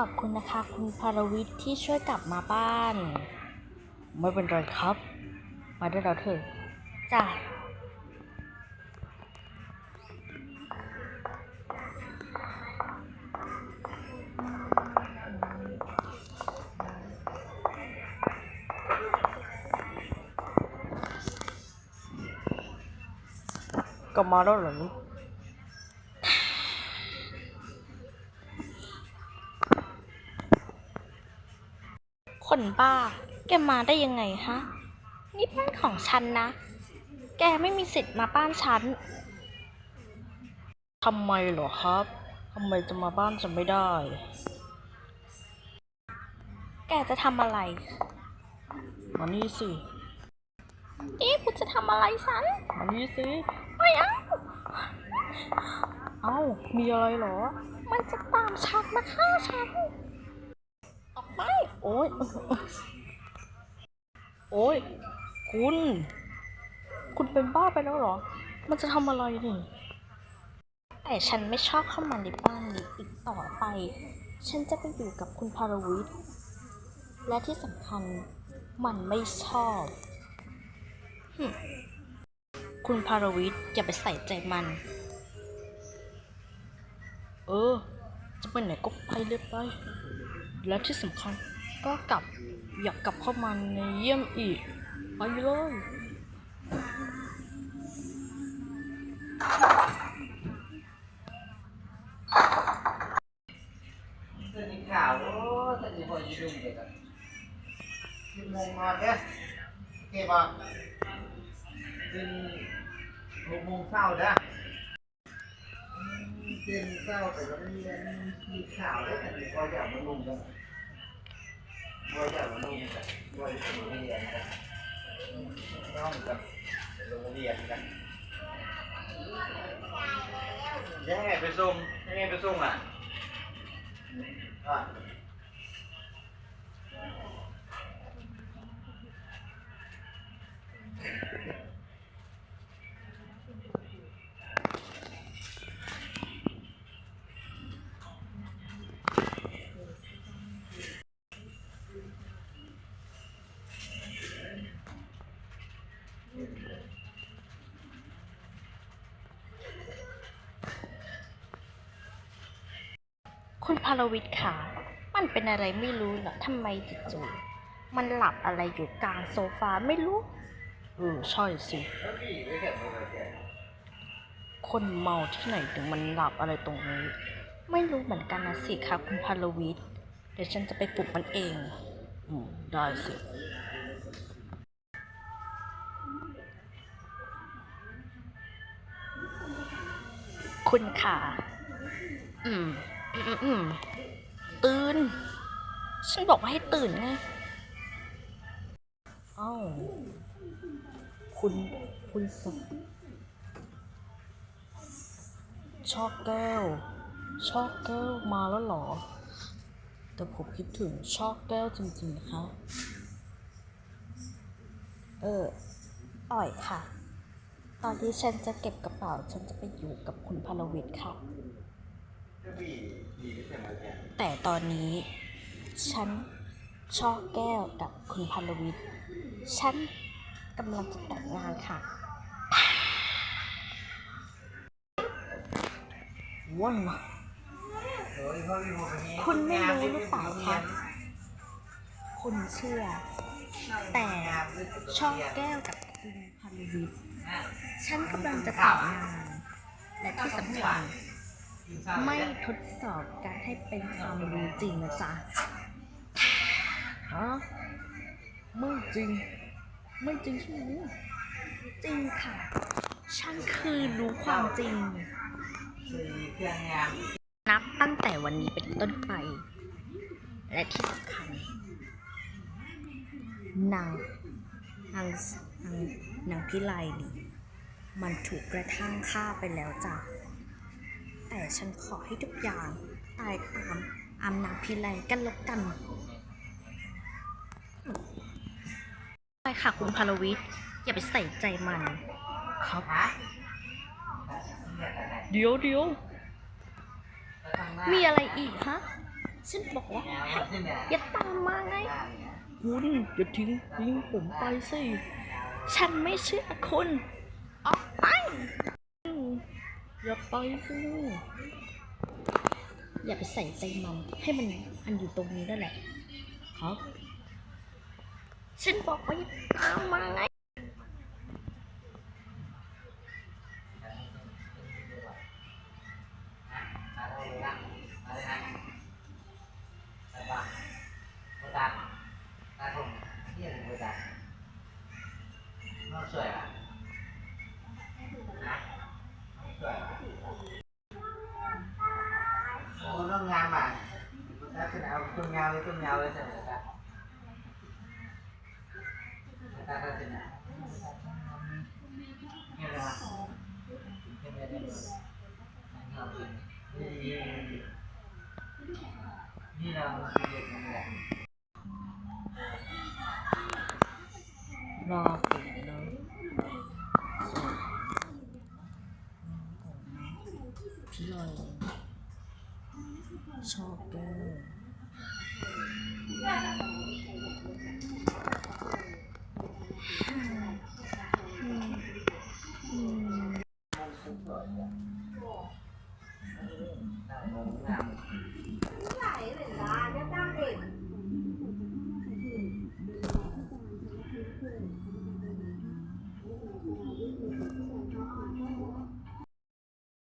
ขอบคุณนะคะ คุณพารวิทย์ที่ช่วยกลับมาบ้าน ไม่เป็นไรครับ มาได้แล้วเถอะจ้ะก็มาแล้วเหรอ คนบ้า แกมาได้ยังไงฮะ นี่บ้านของฉันนะ แกไม่มีสิทธิ์มาบ้านฉัน ทำไมเหรอครับ ทำไมจะมาบ้านฉันไม่ได้ แกจะทำอะไร มานี่สินี่คุณจะทำอะไรฉัน มานี่สิ ไม่เอา เอ้า มีอะไรเหรอ มันจะตามฉันมาฆ่าฉันออกไป โอ๊ยโอ๊ยคุณ คุณเป็นบ้าไปแล้วเหรอ มันจะทำอะไรนี่ แต่ฉันไม่ชอบเข้ามาในบ้านนี้อีกต่อไป ฉันจะไปอยู่กับคุณพารวิทย์และที่สำคัญมันไม่ชอบหึคุณพารวิทย์อย่าไปใส่ใจมัน เออ จะไปไหนก็ไปเลยไป และที่สำคัญ ก็กลับอยากกลับเข้ามาในเยี่ยมอีก ไปเลยตื่นข่าวโอ้ตื่นพอยืมเด็กอะสิบโมงนอนเด้อโอเคป่ะตื่นหกโมงเช้าเด้ออืมตื่นเช้าแต่ก็ไม่มีมีข่าวได้แต่พออยากมาลุงกันพอยากมาลงกัน ยังไงไปส่งยังไงไปส่งอะ คุณพารวิทย์ค่ะ มันเป็นอะไรไม่รู้เหรอทำไมจู่ๆมันหลับอะไรอยู่กลางโซฟาไม่รู้เออใช่สิแล้วพี่ไม่เห็นเลยแกคนเมาที่ไหนถึงมันหลับอะไรตรงนี้ ไม่รู้เหมือนกันนะสิคะคุณพารวิทย์ เดี๋ยวฉันจะไปปลุกมันเอง อืม ได้สิคุณค่ะ อืมอืมอืมอืม ตื่น ฉันบอกว่าให้ตื่นไงเอ้าคุณ คุณสักชอกแก้วชอกแก้วมาแล้วหรอ แต่ผมคิดถึงชอกแก้วจริงๆนะคะเอออ่อยค่ะ ตอนที่ฉันจะเก็บกระเป๋า ฉันจะไปอยู่กับคุณพลวิทย์ค่ะ แต่ตอนนี้ ฉันชอกแก้วกับคุณพัลวิทย์ฉันกำลังจะแต่งงานค่ะ ว้าวโอ้ยพ่อพี่โมเป็นนี้คุณไม่รู้หรือเปล่าคะคุณเชื่อ แต่ชอบแก้วกับคุณพันวิทย์ฉันกำลังจะแต่งงาน และที่สำคัญ ไม่ทดสอบการให้เป็นความรู้จริงนะจ๊ะฮะไม่จริง ไม่จริงใช่ไหมจริงค่ะ ฉันคือรู้ความจริงนนับตั้งแต่วันนี้เป็นต้นไป และที่สำคัญนางนางนางนางพิไลนี่มันถูกกระทั่งฆ่าไปแล้วจ้ะ แต่ฉันขอให้ทุกอย่าง ตายตามอำนางพิไลกันแล้วกันไปค่ะคุณพลวิทย์อย่าไปใส่ใจมัน ครับเดี๋ยวเดี๋ยวมีอะไรอีกฮะ ฉันบอกว่าอย่าตามมาไงคุณอย่าทิ้งทิ้งผมไปสิ ฉันไม่เชื่อคุณ ออกไป อย่าไปสิอย่าไปใส่ใจมันให้มันอันอยู่ตรงนี้นั่นแหละครับฉันบอกว่าอย่าตามมาไง อะไรนะอะไรนะอะไรบ้างโบตันตาผมเที่ยงโบตันน้องสวยอะนะน้องสวยอะโอ้น้องงามอะลักษณะต้ นยาวเลยต้นยาวเลยใช่ไหมครับตาลักษณะเนี่ยนะเนี่ยเนี่ยเนี่ยนี่นี่เราคือเด็กนี่แหละรอ